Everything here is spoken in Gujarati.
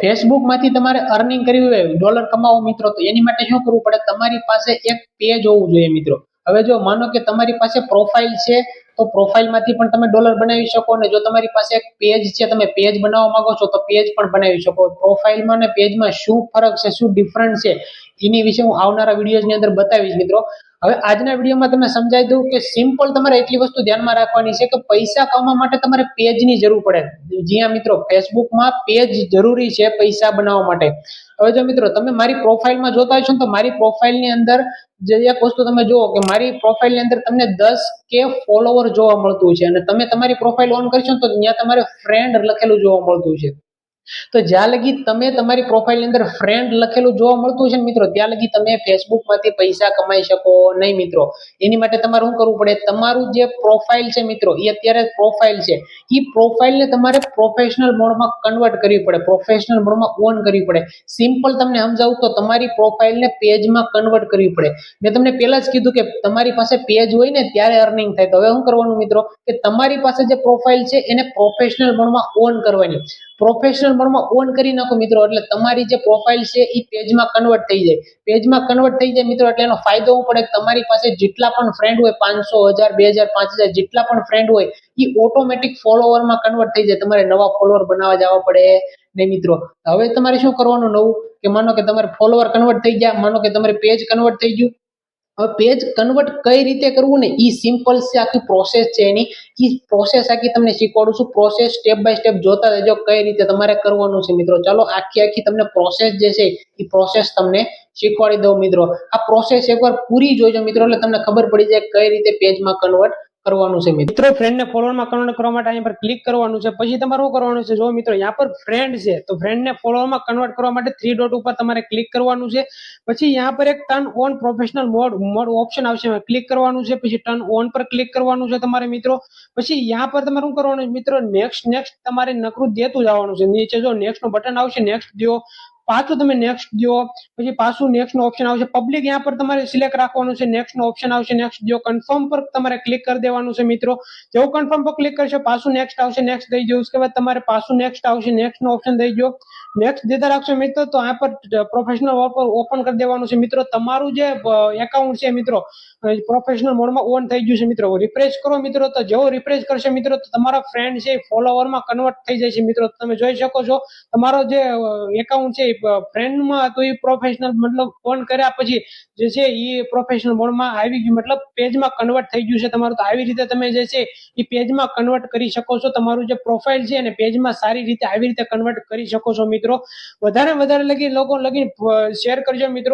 ફેસબુકમાંથી તમારે અર્નિંગ કરવી હોય ડોલર કમાવો મિત્રો, તો એની માટે શું કરવું પડે? તમારી પાસે એક પેજ હોવું જોઈએ મિત્રો. હવે જો માનો કે તમારી પાસે પ્રોફાઇલ છે, તો પ્રોફાઇલમાંથી પણ તમે ડોલર બનાવી શકો અને જો તમારી પાસે એક પેજ છે, તમે પેજ બનાવવા માંગો છો, તો પેજ પણ બનાવી શકો. પ્રોફાઇલમાં અને પેજમાં શું ફરક છે, શું ડિફરન્ટ છે, એની વિશે હું આવનારા વિડીયોઝની અંદર બતાવીશ મિત્રો. હવે આજના વિડીયોમાં તમે સમજાવી દઉં કે સિમ્પલ તમારે એટલી વસ્તુ ધ્યાનમાં રાખવાની છે કે પૈસા કમાવા માટે તમારે પેજની જરૂર પડે. જ્યાં મિત્રો ફેસબુકમાં પેજ જરૂરી છે પૈસા બનાવવા માટે. હવે જો મિત્રો તમે મારી પ્રોફાઇલમાં જોતા છો તો મારી પ્રોફાઇલની અંદર જે એક વસ્તુ તમે જુઓ કે મારી પ્રોફાઇલની અંદર તમને દસ કે ફોલોવર જોવા મળતું છે. અને તમે તમારી પ્રોફાઇલ ઓન કરશો તો ત્યાં તમારે ફ્રેન્ડ લખેલું જોવા મળતું છે. તો જ્યાં લગી તમે તમારી પ્રોફાઇલની અંદર ફ્રેન્ડ લખેલું જોવા મળતું છે ને મિત્રો, ત્યાં લગી તમે ફેસબુકમાંથી પૈસા કમાઈ શકો નહીં મિત્રો. એની માટે તમારે શું કરવું પડે? તમારું જે પ્રોફાઇલ છે મિત્રો, એ અત્યારે પ્રોફાઇલ છે. એ પ્રોફાઇલને તમારે પ્રોફેશનલ મોડમાં કન્વર્ટ કરવી પડે. પ્રોફેશનલ મોડમાં ઓન કરવી પડે. સિમ્પલ તમને સમજાવું તો તમારી પ્રોફાઇલને પેજમાં કન્વર્ટ કરવી પડે. મેં તમને પહેલાં જ કીધું કે તમારી પાસે પેજ હોય ને, ત્યારે અર્નિંગ થાય. તો હવે શું કરવાનું મિત્રો? કે તમારી પાસે જે પ્રોફાઇલ છે, એને પ્રોફેશનલ મોડમાં ઓન કરવાની. પ્રોફેશનલ મોડમાં ઓન કરી નાખો મિત્રો, એટલે તમારી જે પ્રોફાઇલ છે એ પેજમાં કન્વર્ટ થઈ જાય. પેજમાં કન્વર્ટ થઈ જાય મિત્રો, એટલે એનો ફાયદો હું પડે તમારી પાસે જેટલા પણ ફ્રેન્ડ હોય, પાંચસો હજાર, બે હજાર, પાંચ હજાર, જેટલા પણ ફ્રેન્ડ હોય એ ઓટોમેટિક ફોલોવરમાં કન્વર્ટ થઈ જાય. તમારે નવા ફોલોવર બનાવવા જવા પડે નહીં મિત્રો. હવે તમારે શું કરવાનું નવું? કે માનો કે તમારે ફોલોવર કન્વર્ટ થઈ ગયા, માનો કે તમારે પેજ કન્વર્ટ થઈ ગયું હવે પેજ કન્વર્ટ કઈ રીતે કરવું ને એ સિમ્પલ છે, આખી પ્રોસેસ છે એની. એ પ્રોસેસ આખી તમને શીખવાડું છું. પ્રોસેસ સ્ટેપ બાય સ્ટેપ જોતા રહેજો કઈ રીતે તમારે કરવાનું છે મિત્રો. ચાલો આખી આખી તમને પ્રોસેસ જે છે એ પ્રોસેસ તમને શીખવાડી દઉં મિત્રો. આ પ્રોસેસ એકવાર પૂરી જોઈજો મિત્રો, એટલે તમને ખબર પડી જાય કઈ રીતે પેજમાં કન્વર્ટ કરવાનું છે મિત્રો? ફ્રેન્ડને ફોલોવરમાં કન્વર્ટ કરવા માટે અહીંયા પર ક્લિક કરવાનું છે. પછી તમારે શું કરવાનું છે? જો મિત્રો અહીંયા પર ફ્રેન્ડ છે, તો ફ્રેન્ડને ફોલોરમાં કન્વર્ટ કરવા માટે થ્રી ડોટ ઉપર તમારે ક્લિક કરવાનું છે. પછી અહીંયા પર એક turn on professional mode mode option આવશે. ક્લિક કરવાનું છે, પછી ટર્ન ઓન પર ક્લિક કરવાનું છે તમારે મિત્રો. પછી અહીંયા પર તમારે શું કરવાનું છે? મિત્રો નેક્સ્ટ નેક્સ્ટ તમારે નકરું દેતું જવાનું છે. નીચે જો નેક્સ્ટ નેક્સ્ટનું બટન આવશે નેક્સ્ટ દો પાછું તમે નેક્સ્ટ દો પછી પાછું નેક્સ્ટનો ઓપ્શન આવશે. પબ્લિક અહીંયા પર તમારે સિલેક્ટ રાખવાનું છે નેક્સ્ટનો ઓપ્શન આવશે નેક્સ્ટ દો કન્ફર્મ પર તમારે ક્લિક કરી દેવાનું છે મિત્રો. જેવું કન્ફર્મ પર ક્લિક કરશો, પાછું નેક્સ્ટ આવશે નેક્સ્ટ દઈ દો ઉસકે તમારે પાછું નેક્સ્ટ આવશે નેક્સ્ટનો ઓપ્શન દઈ દો નેક્સ્ટ દેતા રાખશો મિત્રો, તો આ પર પ્રોફેશનલ પર ઓપન કરી દેવાનું છે મિત્રો. તમારું જે એકાઉન્ટ છે મિત્રો પ્રોફેશનલ મોડમાં ઓન થઈ ગયું છે મિત્રો. રિફ્રેશ કરો મિત્રો, તો જેવો રિફ્રેશ કરશે મિત્રો, તો તમારા ફ્રેન્ડ છે ફોલોવરમાં કન્વર્ટ થઈ જાય છે મિત્રો તમે જોઈ શકો છો, તમારો જે એકાઉન્ટ છે ફ્રેન્ડમાં તો એ પ્રોફેશનલ મતલબ ફોન કર્યા પછી જે છે એ પ્રોફેશનલ મોડમાં આવી ગયું. મતલબ પેજમાં કન્વર્ટ થઈ ગયું છે તમારું. તો આવી રીતે તમે જે છે એ પેજમાં કન્વર્ટ કરી શકો છો. તમારું જે પ્રોફાઇલ છે અને પેજમાં સારી રીતે, આવી રીતે કન્વર્ટ કરી શકો છો મિત્રો. વધારે વધારે લગી, લોકો લગી શેર કરજો મિત્રો.